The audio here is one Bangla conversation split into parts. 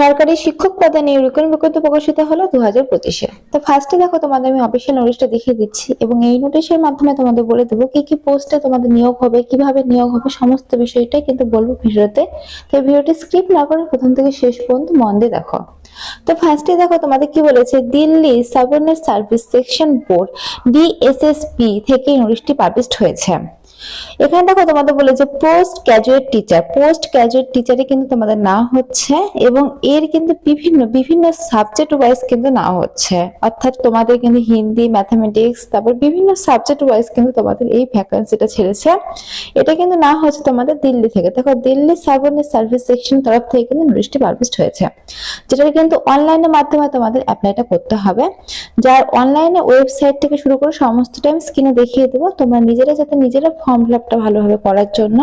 সরকারি শিক্ষক পদে নিয়োগ বিজ্ঞপ্তি প্রকাশিত হলো দু হাজার পঁচিশে। তো ফার্স্টে দেখো তোমাদের আমি অফিসিয়াল নোটিশটা দেখিয়ে দিচ্ছি এবং এই নোটিশের মাধ্যমে তোমাদের বলে দেবো কি কি পোস্টে তোমাদের নিয়োগ হবে, কীভাবে নিয়োগ হবে, সমস্ত বিষয়টাই কিন্তু বলব ভিডিওতে। তো ভিডিওটি স্কিপ না করে প্রথম থেকে শেষ পর্যন্ত মন দিয়ে দেখো। তো ফার্স্টে দেখো তোমাদের কি বলেছে, Delhi subordinate service section board DSSP থেকে নোটিশটি পাবলিশড হয়েছে। এখানে দেখো তোমাদের বলে যে post graduate teacher post graduate টিচারে কিন্তু তোমাদের না হচ্ছে এবং এর কিন্তু বিভিন্ন বিভিন্ন সাবজেক্ট ওয়াইজ কিন্তু না হচ্ছে। অর্থাৎ তোমাদের কিন্তু হিন্দি ম্যাথামেটিক্স তারপর বিভিন্ন সাবজেক্ট ওয়াইজ কিন্তু তোমাদের এই ভ্যাকান্সিটা ছেড়েছে। এটা কিন্তু না হচ্ছে তোমাদের দিল্লি থেকে। দেখো দিল্লি সাবঅর্ডিনেট সার্ভিস সেকশন তরফ থেকে কিন্তু নোটিশটি পাবলিশড হয়েছে। যেটা কিন্তু অনলাইনের মাধ্যমে তোমাদের অ্যাপ্লাইটা করতে হবে। যার অনলাইনে ওয়েবসাইট থেকে শুরু করে সমস্ত টাইম স্ক্রিনে দেখিয়ে দেবো। তোমরা নিজেরা যাতে নিজেরা ফর্ম ফিল আপটা ভালোভাবে করার জন্য।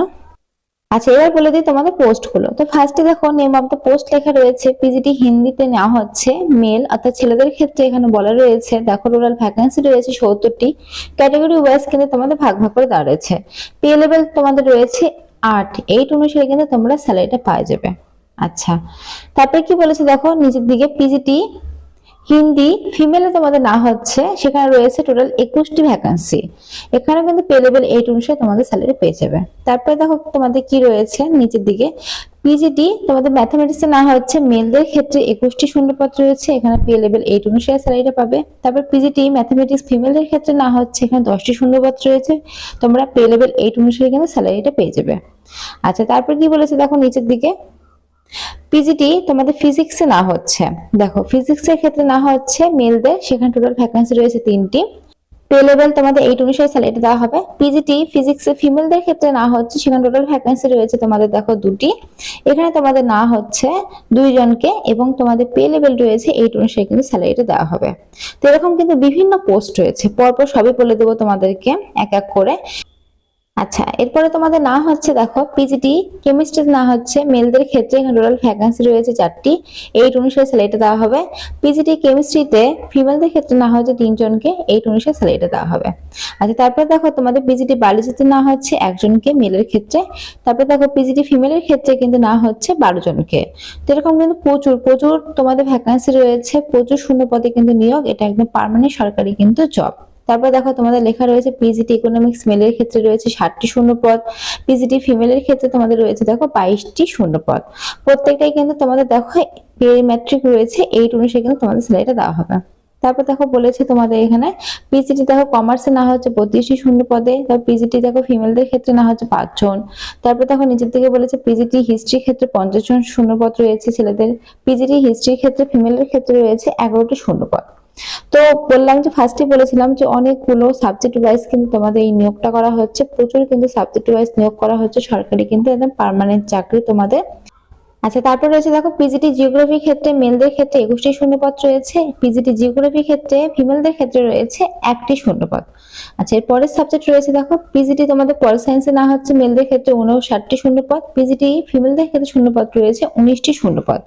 আচ্ছা এবার বলে দিই তোমাদের পোস্টগুলো তো ফার্স্টে দেখো নেম অফ দ্য পোস্ট লেখা রয়েছে পিজিটি হিন্দিতে নেওয়া হচ্ছে মেল অর্থাৎ ছেলেদের ক্ষেত্রে এখানে বলা রয়েছে, দেখো রুরাল ভ্যাকেন্সি রয়েছে সত্তরটি ক্যাটাগরি ওয়াইজ কিন্তু তোমাদের ভাগ ভাগ করে দেওয়া রয়েছে। পে লেভেল তোমাদের রয়েছে আট এইট অনুসারে কিন্তু তোমরা স্যালারিটা পাওয়া যাবে। আচ্ছা তারপরে কি বলেছে দেখো নিচের দিকে পিজিটি হিন্দি ফিমেলে তোমাদের না হচ্ছে, সেখানে রয়েছে টোটাল একুশটি ভ্যাকান্সি এখানে কিন্তু পে লেভেল এইট অনুসারে তোমাদের স্যালারি পেয়ে যাবে। তারপরে দেখো তোমাদের কি রয়েছে নিচের দিকে। পিজিটি তোমাদের ম্যাথামেটিক্স না হচ্ছে মেলদের ক্ষেত্রে একুশটি শূন্যপত্র রয়েছে, এখানে পে লেভেল এইট অনুসারে স্যালারিটা পাবে। তারপর পিজিটি ম্যাথামেটিক্স ফিমেলদের ক্ষেত্রে না হচ্ছে, এখানে দশটি শূন্যপত্র রয়েছে, তোমরা পে লেভেল এইট অনুসারে কিন্তু স্যালারিটা পেয়ে যাবে। আচ্ছা তারপর কি বলেছে দেখো নিচের দিকে। পিজিটি তোমাদের ফিজিক্সে না হচ্ছে। দেখো ফিজিক্সের ক্ষেত্রে না হচ্ছে মেলদের সেখানে টোটাল ভ্যাকান্সি রয়েছে তিনটি। পে লেভেল তোমাদের এইট অনুসারে স্যালারি দেওয়া হবে। পিজিটি ফিজিক্সে ফিমেলদের ক্ষেত্রে না হচ্ছে, সেখানে টোটাল ভ্যাকান্সি রয়েছে তোমাদের দেখো দুটি। এখানে তোমাদের না হচ্ছে দুইজনকে এবং তোমাদের পে লেভেল রয়েছে এইট অনুসারে কিন্তু স্যালারিটা দেওয়া হবে। তো এরকম কিন্তু বিভিন্ন পোস্ট রয়েছে। পরপর সবই বলে দেবো তোমাদেরকে, এক এক করে। আচ্ছা এরপরে তোমাদের না হচ্ছে, দেখো পিজিটি কেমিস্ট্রি না হচ্ছে, মেলদের ক্ষেত্রে টোটাল ভ্যাকান্সি রয়েছে চারটি। এইট অনুসারে স্যালারিটা দেওয়া হবে। পিজিটি কেমিস্ট্রিতে ফিমেলদের ক্ষেত্রে না হচ্ছে তিনজনকে এইট অনুসারে স্যালারিটা দেওয়া হবে। আচ্ছা তারপরে দেখো, তোমাদের পিজিটি বায়োলজিতে না হচ্ছে একজনকে মেলের ক্ষেত্রে। তারপরে দেখো পিজিটি ফিমেলের ক্ষেত্রে কিন্তু না হচ্ছে বারো জনকে। তো এরকম কিন্তু প্রচুর প্রচুর তোমাদের ভ্যাকান্সি রয়েছে, প্রচুর শূন্য পদে কিন্তু নিয়োগ, এটা একদম পার্মানেন্ট সরকারি কিন্তু জব তারপর দেখো তোমাদের লেখা রয়েছে পিজিটি ইকোনমিক্স মেলের ক্ষেত্রে রয়েছে ষাটটি শূন্য পদ পিজিটি ফিমেলের ক্ষেত্রে তোমাদের রয়েছে দেখো বাইশটি শূন্য পদ প্রত্যেকটাই কিন্তু তোমাদের দেখো ম্যাট্রিক রয়েছে, এইট অনুসারে কিন্তু তোমাদের সেলাইটা দেওয়া হবে। তারপর দেখো বলেছে তোমাদের এখানে পিজিটি দেখো কমার্সে না হচ্ছে বত্রিশটি শূন্য পদে তারপর পিজিটি দেখো ফিমেলদের ক্ষেত্রে না হচ্ছে পাঁচজন। তারপর দেখো নিচের দিকে বলেছে পিজিটি হিস্ট্রির ক্ষেত্রে পঞ্চাশ জন শূন্যপদ রয়েছে ছেলেদের। পিজিটি হিস্ট্রির ক্ষেত্রে ফিমেলের ক্ষেত্রে রয়েছে এগারোটি শূন্যপদ। তো বললাম যে ফার্স্টে বলেছিলাম যে অনেকগুলো সাবজেক্ট ওয়াইজ কিন্তু তোমাদের এই নিয়োগটা করা হচ্ছে। প্রচুর কিন্তু সাবজেক্ট ওয়াইজ নিয়োগ করা হচ্ছে। সরকারি কিন্তু একদম পারমানেন্ট চাকরি তোমাদের আচ্ছা তারপর রয়েছে দেখো পিজিটি জিওগ্রাফির ক্ষেত্রে মেলদের ক্ষেত্রে একুশটি শূন্যপদ রয়েছে পিজিটি জিওগ্রাফির ক্ষেত্রে ফিমেলদের ক্ষেত্রে রয়েছে একটি শূন্যপদ। আচ্ছা এর পরের সাবজেক্ট রয়েছে দেখো পিজিটি তোমাদের পল সায়েন্সে না হচ্ছে মেলদের ক্ষেত্রে উনষাটটি শূন্যপদ পিজিটি ফিমেলদের ক্ষেত্রে শূন্যপদ রয়েছে উনিশটি শূন্যপদ।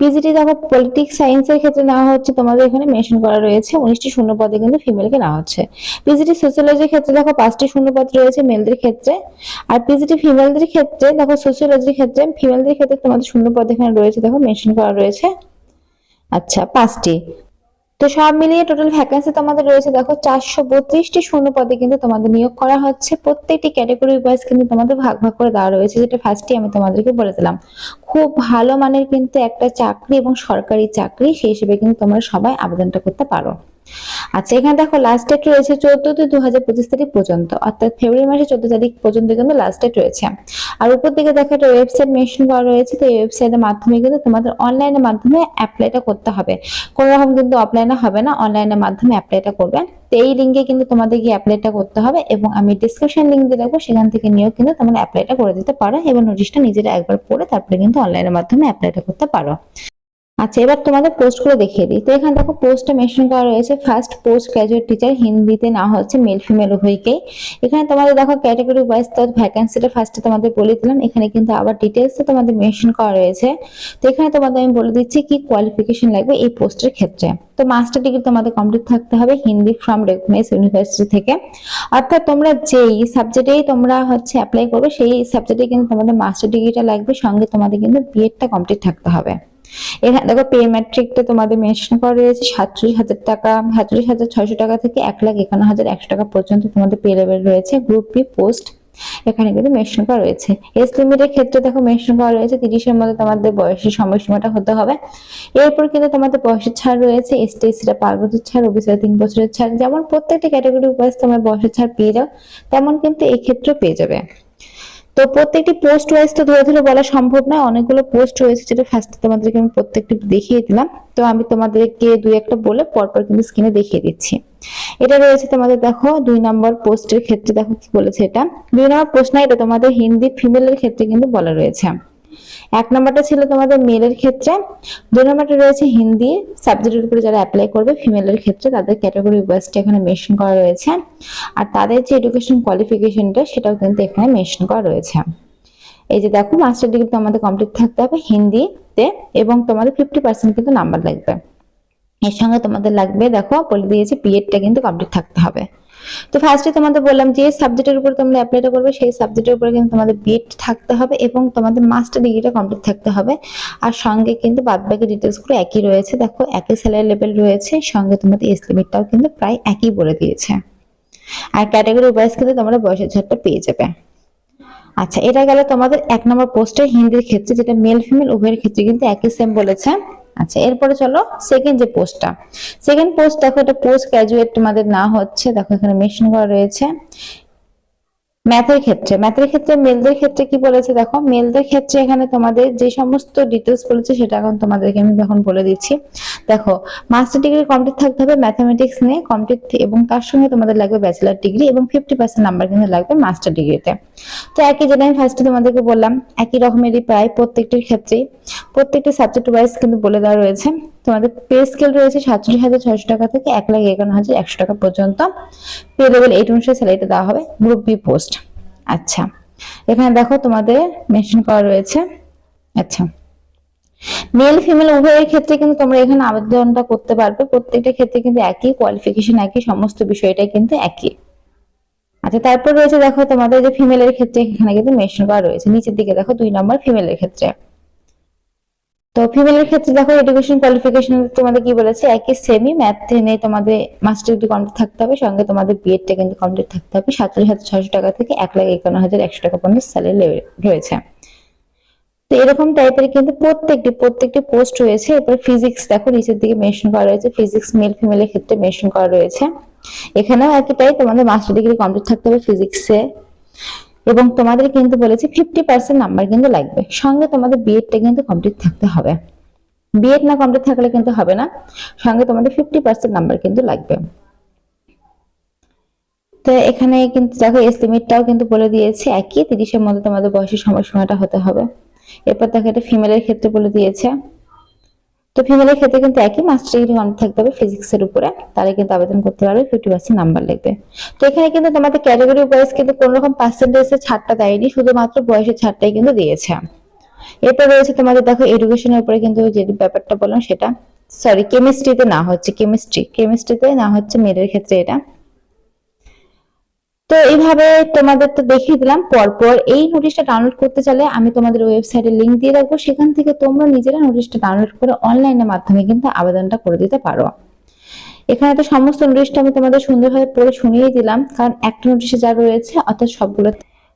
পিজিটি দেখো পলিটিক্স সায়েন্সের ক্ষেত্রে নেওয়া হচ্ছে, তোমাদের এখানে মেনশন করা রয়েছে, উনিশটি শূন্যপদে কিন্তু ফিমেলকে নেওয়া হচ্ছে। পিজিটি সোশ্যোলজির ক্ষেত্রে দেখো, পাঁচটি শূন্যপদ রয়েছে মেলদের ক্ষেত্রে, আর পিজিটি ফিমেলদের ক্ষেত্রে দেখো সোশ্যোলজির ক্ষেত্রে ফিমেলদের ক্ষেত্রে তোমাদের শূন্যপদ এখানে রয়েছে, দেখো মেনশন করা রয়েছে। আচ্ছা পাঁচটি। তো সব মিলিয়ে টোটাল ভ্যাকেন্সি তোমাদের রয়েছে, দেখো, চারশো বত্রিশটি শূন্য পদে কিন্তু তোমাদের নিয়োগ করা হচ্ছে। প্রত্যেকটি ক্যাটাগরি ওয়াইজ কিন্তু তোমাদের ভাগ ভাগ করে দেওয়া রয়েছে, যেটা ফার্স্টে আমি তোমাদেরকে বলে দিলাম। খুব ভালো মানের কিন্তু একটা চাকরি এবং সরকারি চাকরি, সেই হিসেবে কিন্তু তোমরা সবাই আবেদনটা করতে পারো। আচ্ছা এখানে দেখো লাস্ট ডেট রয়েছে চোদ্দ দুই দু হাজার পঁচিশ তারিখ পর্যন্ত, অর্থাৎ ফেব্রুয়ারি মাসের চোদ্দ তারিখ পর্যন্ত কিন্তু লাস্ট ডেট রয়েছে। আর উপর দিকে দেখো একটা ওয়েবসাইট মেনশন করা রয়েছে, তো এই ওয়েবসাইটের মাধ্যমে কিন্তু তোমাদের অনলাইনের মাধ্যমে অ্যাপ্লাইটা করতে হবে। কোনো রকম কিন্তু অফলাইনে হবে না অনলাইনের মাধ্যমে অ্যাপ্লাইটা করবে। তো এই লিঙ্কে কিন্তু তোমাদের গিয়ে অ্যাপ্লাইটা করতে হবে এবং আমি ডিসক্রিপশন লিঙ্ক দিয়ে রাখব, সেখান থেকে নিয়েও কিন্তু তোমরা অ্যাপ্লাইটা করে দিতে পারো এবং নোটিশটা নিজেরা একবার পড়ে তারপরে কিন্তু অনলাইনের মাধ্যমে অ্যাপ্লাইটা করতে পারো। আচ্ছা এবার তোমাদের পোস্টগুলো দেখিয়ে দিই। তো এখানে দেখো, পোস্টে মেনশন করা রয়েছে ফার্স্ট পোস্ট গ্রাজুয়েট টিচার হিন্দিতে না হচ্ছে মেল ফিমেল উভয়কেই। এখানে তোমাদের দেখো ক্যাটাগরি ওয়াইজ তার ভ্যাকেন্সিটা ফার্স্টে তোমাদের বলে দিলাম। এখানে কিন্তু আবার ডিটেলসে তোমাদের মেনশন করা রয়েছে। তো এখানে তোমাদের আমি বলে দিচ্ছি কি কোয়ালিফিকেশন লাগবে এই পোস্টের ক্ষেত্রে। তো মাস্টার ডিগ্রি তোমাদের কমপ্লিট থাকতে হবে হিন্দি ফ্রম রেকগনাইজ ইউনিভার্সিটি থেকে। অর্থাৎ তোমরা যেই সাবজেক্টেই তোমরা হচ্ছে অ্যাপ্লাই করবে, সেই সাবজেক্টে কিন্তু তোমাদের মাস্টার ডিগ্রিটা লাগবে, সঙ্গে তোমাদের কিন্তু বিএডটা কমপ্লিট থাকতে হবে। এখানে দেখো পে ম্যাট্রিকটা তোমাদের মেনশন করা রয়েছে, সাতচল্লিশ হাজার টাকা, সাতচল্লিশ হাজার ছয়শো টাকা থেকে এক লাখ একান্ন হাজার একশো টাকা পর্যন্ত তোমাদের পে লেভেল রয়েছে গ্রুপ বি পোস্ট এখানে কিন্তু মেনশন করা রয়েছে। এজ লিমিটের ক্ষেত্রে দেখো মেনশন করা রয়েছে, তিরিশের মধ্যে তোমাদের বয়সের সময়সীমাটা হতে হবে। এরপর কিন্তু তোমাদের বয়সের ছাড় রয়েছে এসটি এসিরা পাঁচ বছর ছাড় ওবিসিরা তিন বছরের ছাড়, যেমন প্রত্যেকটা ক্যাটাগরি ওয়াইজ তোমরা বয়সের ছাড় পেয়ে যাও, তেমন কিন্তু এই ক্ষেত্রেও পেয়ে যাবে। তো প্রত্যেকটি পোস্ট ওয়াইজ তো ধরে ধরে বলা সম্ভব নয়, অনেকগুলো পোস্ট রয়েছে যেটা ফার্স্টে তোমাদেরকে আমি প্রত্যেকটি দেখিয়ে দিলাম। তো আমি তোমাদেরকে দুই একটা বলে পরপর কিন্তু স্ক্রিনে দেখিয়ে দিচ্ছি। এটা রয়েছে তোমাদের দেখো দুই নম্বর পোস্টের ক্ষেত্রে, দেখো কি বলেছে এটা? দুই নম্বর পোস্ট না, এটা তোমাদের হিন্দি ফিমেলের ক্ষেত্রে কিন্তু বলা রয়েছে। এক নম্বরটা ছিল তোমাদের মেলের ক্ষেত্রে। দুই নম্বরটা রয়েছে হিন্দি সাবজেক্টের উপরে যারা অ্যাপ্লাই করবে ফিমেলের ক্ষেত্রে তাদের ক্যাটাগরি ওয়াইজটা এখানে মেনশন করা রয়েছে। আর তাদের যে এডুকেশন কোয়ালিফিকেশনটা সেটাও কিন্তু এখানে মেনশন করা রয়েছে। এই যে দেখো মাস্টার ডিগ্রি তোমাদের কমপ্লিট থাকতে হবে হিন্দিতে এবং তোমাদের ফিফটি পার্সেন্ট কিন্তু নাম্বার লাগবে। এর সঙ্গে তোমাদের লাগবে, দেখো, বলে দিয়েছে বিএডটা কিন্তু কমপ্লিট থাকতে হবে। তো ফার্স্টে তোমাদের বললাম যে সাবজেক্টের উপর তোমরা অ্যাপ্লাইটা করবে, সেই সাবজেক্টের উপরে কিন্তু তোমাদের বিএড থাকতে হবে এবং তোমাদের মাস্টার ডিগ্রিটা কমপ্লিট থাকতে হবে। আর সঙ্গে কিন্তু বাদবাকি ডিটেলসগুলো একই রয়েছে। দেখো, একই স্যালারি লেভেল রয়েছে, সঙ্গে তোমাদের এস লিমিটটাও কিন্তু প্রায় একই বলে দিয়েছে। আর ক্যাটাগরি ওয়াইজ কিন্তু তোমরা বয়সের ছাড়টা পেয়ে যাবে। আচ্ছা এটা গেল তোমাদের এক নম্বর পোস্টের হিন্দির ক্ষেত্রে, যেটা মেল ফিমেল উভয়ের ক্ষেত্রে কিন্তু একই সেম বলেছে। আচ্ছা এরপরে চলো সেকেন্ড যে পোস্টটা সেকেন্ড পোস্ট দেখো, এটা পোস্ট গ্রাজুয়েট তোমাদের না হচ্ছে। দেখো এখানে মেশিন করা রয়েছে। ম্যাথের ক্ষেত্রে। ম্যাথের ক্ষেত্রে মেলদের ক্ষেত্রে কি বলেছে দেখো? মেলদের ক্ষেত্রে এখানে তোমাদের যে সমস্ত ডিটেলস বলেছে সেটা এখন তোমাদেরকে আমি এখন বলে দিচ্ছি। দেখো মাস্টার ডিগ্রি কমপ্লিট থাকতে হবে ম্যাথামেটিক্স নিয়ে কমপ্লিট এবং তার সঙ্গে তোমাদের লাগবে ব্যাচেলার ডিগ্রি এবং ফিফটি পার্সেন্ট নাম্বার কিন্তু লাগবে মাস্টার ডিগ্রিতে তো একই যেটা আমি ফার্স্টে তোমাদেরকে বললাম, একই রকমেরই প্রায় প্রত্যেকটির ক্ষেত্রেই, প্রত্যেকটি সাবজেক্ট ওয়াইজ কিন্তু বলে দেওয়া রয়েছে। তোমাদের পে স্কেল রয়েছে সাতচল্লিশ হাজার ছয়শো টাকা থেকে এক লাখ একান্ন হাজার একশো টাকা পর্যন্ত। পে লেভেল এইট অনুসারে স্যালারিটা দেওয়া হবে গ্রুপ বি পোস্ট আচ্ছা এখানে দেখো তোমাদের মেনশন করা রয়েছে। আচ্ছা মেল ফিমেল উভয়ের ক্ষেত্রে কিন্তু তোমরা এখানে আবেদনটা করতে পারবে। প্রত্যেকটা ক্ষেত্রে কিন্তু একই কোয়ালিফিকেশন একই সমস্ত বিষয়টাই কিন্তু একই। আচ্ছা তারপর রয়েছে দেখো তোমাদের যে ফিমেলের ক্ষেত্রে এখানে কিন্তু মেনশন করা রয়েছে। নিচের দিকে দেখো দুই নম্বর ফিমেলের ক্ষেত্রে। তো ফিমেলের ক্ষেত্রে দেখো এডুকেশন কোয়ালিফিকেশন তোমাদের কি বলেছে? একই সেমি ম্যাথ নেই তোমাদের মাস্টার ডিগ্রি কমপ্লিট থাকতে হবে, সঙ্গে তোমাদের বিএডটা কিন্তু কমপ্লিট থাকতে হবে। সাতচল্লিশ হাজার ছশো টাকা থেকে এক লাখ একান্ন হাজার একশো টাকা পর্যন্ত স্যালারি রয়েছে। তো এরকম টাইপের কিন্তু প্রত্যেকটি প্রত্যেকটি পোস্ট রয়েছে। এরপর ফিজিক্স দেখো, নিচের দিকে মেনশন করা রয়েছে। ফিজিক্স মেল ফিমেলের ক্ষেত্রে মেনশন করা রয়েছে। এখানেও একই একইটাই তোমাদের মাস্টার ডিগ্রি কমপ্লিট থাকতে হবে ফিজিক্সে এবং তোমাদের কিন্তু বলেছে ফিফটি পার্সেন্ট নাম্বার কিন্তু লাগবে। সঙ্গে তোমাদের বিএডটা কিন্তু কমপ্লিট থাকতে হবে। বিএড না কমপ্লিট থাকলে কিন্তু হবে না। সঙ্গে তোমাদের ফিফটি পার্সেন্ট নাম্বার কিন্তু লাগবে। তো এখানে কিন্তু দেখো এস লিমিটটাও কিন্তু বলে দিয়েছে, একই তিরিশের মধ্যে তোমাদের বয়সের সময়সীমাটা হতে হবে। এরপর দেখো এটা ফিমেলের ক্ষেত্রে বলে দিয়েছে। তো ফিমেলের ক্ষেত্রে কিন্তু একই মাস্টার ডিগ্রি কমপ্লিট থাকতে হবে ফিজিক্স এর উপরে। তাহলে কিন্তু আবেদন করতে পারবে ফিফটি পার্সেন্ট নাম্বার লাগবে তো এখানে কিন্তু তোমাদের ক্যাটাগরি ওয়াইজ কিন্তু কোনো রকম পার্সেন্টেজের ছাড়টা দেয়নি, শুধুমাত্র বয়সের ছাড়টাই কিন্তু দিয়েছে। এরপর রয়েছে তোমাদের দেখো এডুকেশনের উপরে কিন্তু যে ব্যাপারটা বললাম সেটা সরি কেমিস্ট্রিতে না হচ্ছে কেমিস্ট্রি কেমিস্ট্রিতে না হচ্ছে মেয়েদের ক্ষেত্রে এটা। তো এইভাবে তোমাদের তো দেখিয়ে দিলাম। পরপর এই নোটিশটা ডাউনলোড করতে চাইলে আমি তোমাদের ওয়েবসাইটে লিঙ্ক দিয়ে রাখব। সেখান থেকে তোমরা নিজেরা নোটিশটা ডাউনলোড করে অনলাইনের মাধ্যমে কিন্তু আবেদনটা করে দিতে পারো। এখানে তো সমস্ত নোটিশটা আমি তোমাদের সুন্দরভাবে পড়ে শুনিয়ে দিলাম। কারণ একটা নোটিশে যা রয়েছে, অর্থাৎ সবগুলো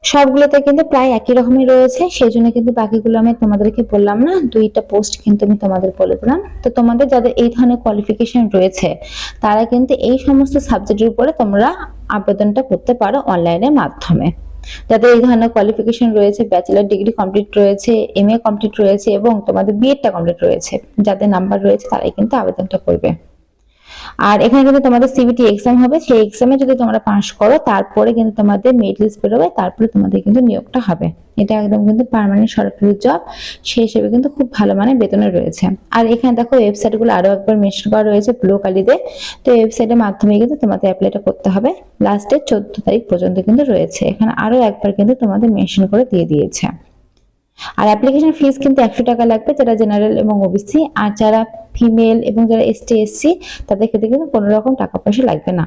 সবগুলোতে কিন্তু প্রায় একই রকমই রয়েছে সেই জন্য কিন্তু বাকিগুলো আমি তোমাদেরকে বললাম না, দুইটা পোস্ট কিন্তু আমি তোমাদের বলে দিলাম। তো তোমাদের যাদের এই ধরনের কোয়ালিফিকেশন রয়েছে, তারা কিন্তু এই সমস্ত সাবজেক্টের উপরে তোমরা আবেদনটা করতে পারো অনলাইনের মাধ্যমে। যাদের এই ধরনের কোয়ালিফিকেশন রয়েছে ব্যাচেলার ডিগ্রি কমপ্লিট রয়েছে এম এ কমপ্লিট রয়েছে এবং তোমাদের বিএডটা কমপ্লিট রয়েছে, যাদের নাম্বার রয়েছে তারাই কিন্তু আবেদনটা করবে। আর এখানে কিন্তু তোমাদের সিবিটি এক্সাম হবে। সেই এক্সামে যদি তোমরা পাস করো, তারপরে কিন্তু তোমাদের মেরিট লিস্ট বেরোবে, তারপরে তোমাদের কিন্তু নিয়োগটা হবে। এটা একদম কিন্তু পার্মানেন্ট সরকারি জব সেই হিসেবে কিন্তু খুব ভালো মানে বেতনে রয়েছে। আর এখানে দেখো ওয়েবসাইটগুলো আরও একবার মেনশন করা রয়েছে ব্লু কালিতে তো। ওয়েবসাইটের মাধ্যমে কিন্তু তোমাদের অ্যাপ্লাইটা করতে হবে। লাস্টের চোদ্দ তারিখ পর্যন্ত কিন্তু রয়েছে। এখানে আরও একবার কিন্তু তোমাদের মেনশন করে দিয়ে দিয়েছে। আর অ্যাপ্লিকেশন ফিস কিন্তু একশো টাকা লাগবে যারা জেনারেল এবং ওবিসি আর যারা ফিমেল এবং যারা এস টি এসসি তাদের ক্ষেত্রে কিন্তু কোনো রকম টাকা পয়সা লাগবে না।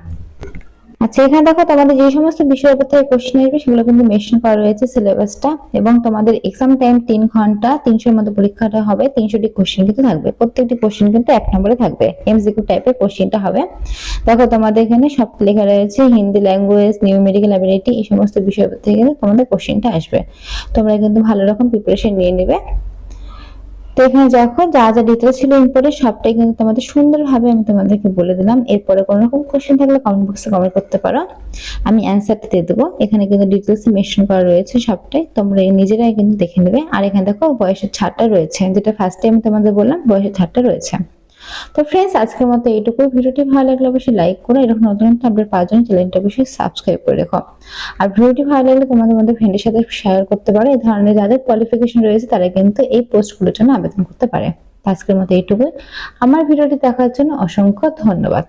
আচ্ছা এখানে দেখো তোমাদের যে সমস্ত বিষয়ের উপর থেকে কোশ্চেন আসবে, সেগুলো কিন্তু মেনশন করা রয়েছে সিলেবাসটা এবং তোমাদের এক্সাম টাইম তিন ঘণ্টা, তিনশোর মতো পরীক্ষাটা হবে, তিনশোটি কোশ্চেন কিন্তু থাকবে। প্রত্যেকটি কোশ্চেন কিন্তু এক নম্বরে থাকবে। এমসিকিউ টাইপের কোশ্চেনটা হবে। দেখো তোমাদের এখানে সব লেখা রয়েছে, Hindi language numerical ability এই সমস্ত বিষয়ের থেকে কিন্তু তোমাদের কোশ্চেনটা আসবে। তোমরা কিন্তু ভালো রকম প্রিপারেশন নিয়ে নেবে। এখানে দেখো যা যা ডিটেলস ছিল ইম্পর্টেন্ট সবটাই কিন্তু তোমাদের সুন্দরভাবে আমি তোমাদেরকে বলে দিলাম। এরপরে কোনো রকম কোয়েশ্চেন থাকলে কমেন্ট বক্সে কমেন্ট করতে পারো। আমি অ্যান্সারটা দিয়ে দেবো। এখানে কিন্তু ডিটেলস মেনশন করা রয়েছে সবটাই। তোমরা নিজেরাই কিন্তু দেখে নেবে। আর এখানে দেখো, বয়সের ছাড়টা রয়েছে। যেটা ফার্স্ট টাইম তোমাদের বললাম, বয়সের ছাড়টা রয়েছে। তো ফ্রেন্ডস আজকের মতো এইটুকুই। ভিডিওটি ভালো লাগলে অবশ্যই লাইক করো। এরকম নতুন নতুন আপডেট পাওয়ার জন্য চ্যানেলটা অবশ্যই সাবস্ক্রাইব করে রেখো। আর ভিডিওটি ভালো লাগলে তোমাদের মধ্যে ফ্রেন্ডের সাথে শেয়ার করতে পারো। এই ধরনের যাদের কোয়ালিফিকেশন রয়েছে, তারা কিন্তু এই পোস্টগুলোর জন্য আবেদন করতে পারে। আজকের মতো এইটুকুই। আমার ভিডিওটি দেখার জন্য অসংখ্য ধন্যবাদ।